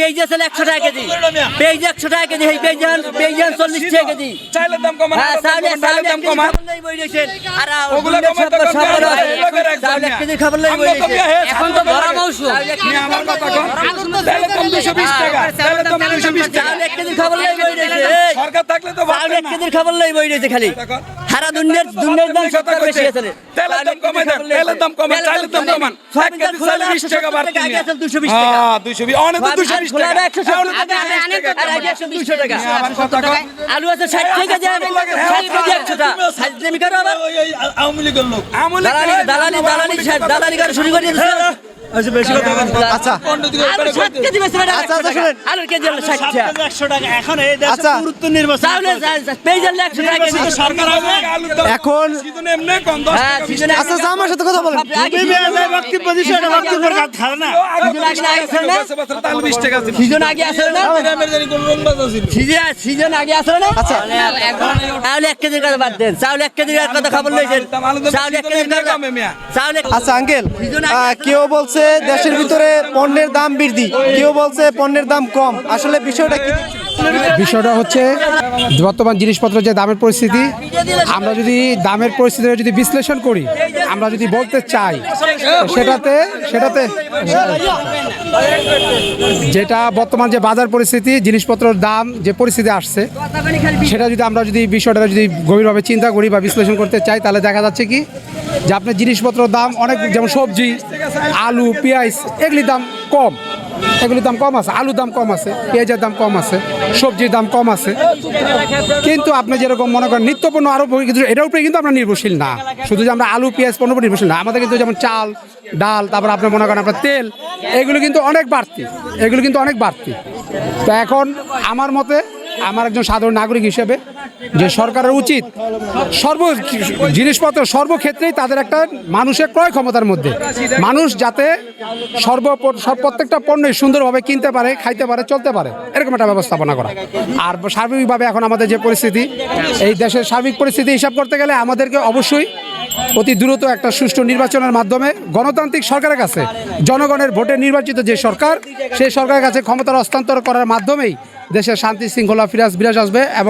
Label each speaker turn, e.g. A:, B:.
A: পেঁয়াজ আছে একশো টাকা কেজি। পেঁয়াজ একশো টাকা কেজি। এই পেঁয়াজ পেঁয়াজ চল্লিশ টাকা কেজি।
B: চাইলের দাম
A: হ্যাঁ
B: চাইলের দাম কমান। ওগুলা তো কম হয়।
A: কেজি খাবার
B: তো বিয়া হয়ে
A: এখন তো গরম মৌসুম।
B: নিয়ে আমার কথা কন চাইলের দাম টাকা। চাইলের দাম বিশ টাকা।
A: চাউল এক কেজি খাবার লাগবে
B: সরকার থাকলে তো না।
A: কেজির খাবার রয়েছে খালি। দুনিয়ার দুনিয়ার দাম সত্তর বেশি আছে
B: তেলের দাম কমাই দেন তেলের দাম কমান চাইলের দাম কমান। এক কেজি চাইলে বিশ টাকা বাড়তি
A: আগে আছে দুশো বিশ টাকা।
B: হ্যাঁ দুশো বিশ অনেক তো দুশো বিশ টাকা।
A: একশো
B: এখন তো 220 টাকা।
A: আগে একশো দুশো টাকা।
B: আমার কথা কন
A: আলু আছে ষাট টাকা। দেন ষাট কেজি একশোটা ষাট নেমি করো আবার।
B: আমলি
A: দালালি দালালি দালালি দালালি করে শুরু করে দিয়েছে।
C: আচ্ছা
A: আলু ষাট কেজি
C: আচ্ছা, আচ্ছা, শুনেন।
A: আলুর কেজি হলো ষাট টাকা।
D: একশো টাকা। এখন এই দেশে
C: আচ্ছা।
D: গুরুত্ব নির্বাচন
A: চাউলে পেঁয়াজ হলো টাকা কেজি।
D: সরকার হবে
C: এখন
B: সিজন এমনি কম দশ
A: হ্যাঁ
B: টাকা
C: আচ্ছা আচ্ছা, আমার সাথে কথা বলেন।
D: তুমি বেয়াদব বক্তব্য দিছো, এটা বক্তব্যের কাজ থাকে না।
A: সিজন আগে আগে না?
B: বছর বছর টাকা ছিল।
A: সিজন আগে আসলে না? সিজন সিজন আগে আসলে না?
C: আচ্ছা।
A: চাউল এক কেজির কথা বাদ দেন। চাউল এক কেজির কথা খাবার লইছেন। চাউল এক কেজির কথা
C: আচ্ছা আঙ্কেল কেউ বলছে দেশের ভিতরে পণ্যের দাম বৃদ্ধি। কেউ বলছে পণ্যের দাম কম। আসলে বিষয়টা কি?
E: বিষয়টা হচ্ছে, বর্তমান জিনিসপত্র যে দামের পরিস্থিতি, আমরা যদি দামের পরিস্থিতিটা যদি বিশ্লেষণ করি আমরা যদি বলতে চাই, সেটাতে সেটাতে যেটা বর্তমান যে বাজার পরিস্থিতি জিনিসপত্রের দাম যে পরিস্থিতি আসছে, সেটা যদি আমরা যদি বিষয়টা যদি গভীরভাবে চিন্তা করি বা বিশ্লেষণ করতে চাই, তাহলে দেখা যাচ্ছে কি, যে আপনার জিনিসপত্রের দাম অনেক, যেমন সবজি, আলু, পেঁয়াজ, এগুলির দাম কম। এগুলির দাম কম আছে, আলুর দাম কম আছে, পেঁয়াজের দাম কম আছে, সবজির দাম কম আছে। কিন্তু আপনি যেরকম মনে করেন, নিত্যপণ্য আরও কিছু এটার উপরে কিন্তু আমরা নির্ভরশীল না। শুধু যে আমরা আলু, পেঁয়াজ পণ্য উপর নির্ভরশীল না, আমাদের কিন্তু যেমন চাল, ডাল, তারপর আপনি মনে করেন আপনার তেল, এগুলো কিন্তু অনেক বাড়তি, এগুলো কিন্তু অনেক বাড়তি। তো এখন আমার মতে, আমার একজন সাধারণ নাগরিক হিসেবে যে সরকারের উচিত সর্ব জিনিসপত্র সর্বক্ষেত্রেই তাদের একটা মানুষের ক্রয় ক্ষমতার মধ্যে। মানুষ যাতে সর্ব প্রত্যেকটা পণ্যই সুন্দরভাবে কিনতে পারে, খাইতে পারে, চলতে পারে, এরকম একটা ব্যবস্থাপনা করা। আর সার্বিকভাবে এখন আমাদের যে পরিস্থিতি, এই দেশের সার্বিক পরিস্থিতি হিসাব করতে গেলে আমাদেরকে অবশ্যই অতি দ্রুত একটা সুষ্ঠু নির্বাচনের মাধ্যমে গণতান্ত্রিক সরকারের কাছে, জনগণের ভোটে নির্বাচিত যে সরকার, সেই সরকারের কাছে ক্ষমতার হস্তান্তর করার মাধ্যমেই দেশের শান্তি শৃঙ্খলা ফিরাজ বিরাজ আসবে এবং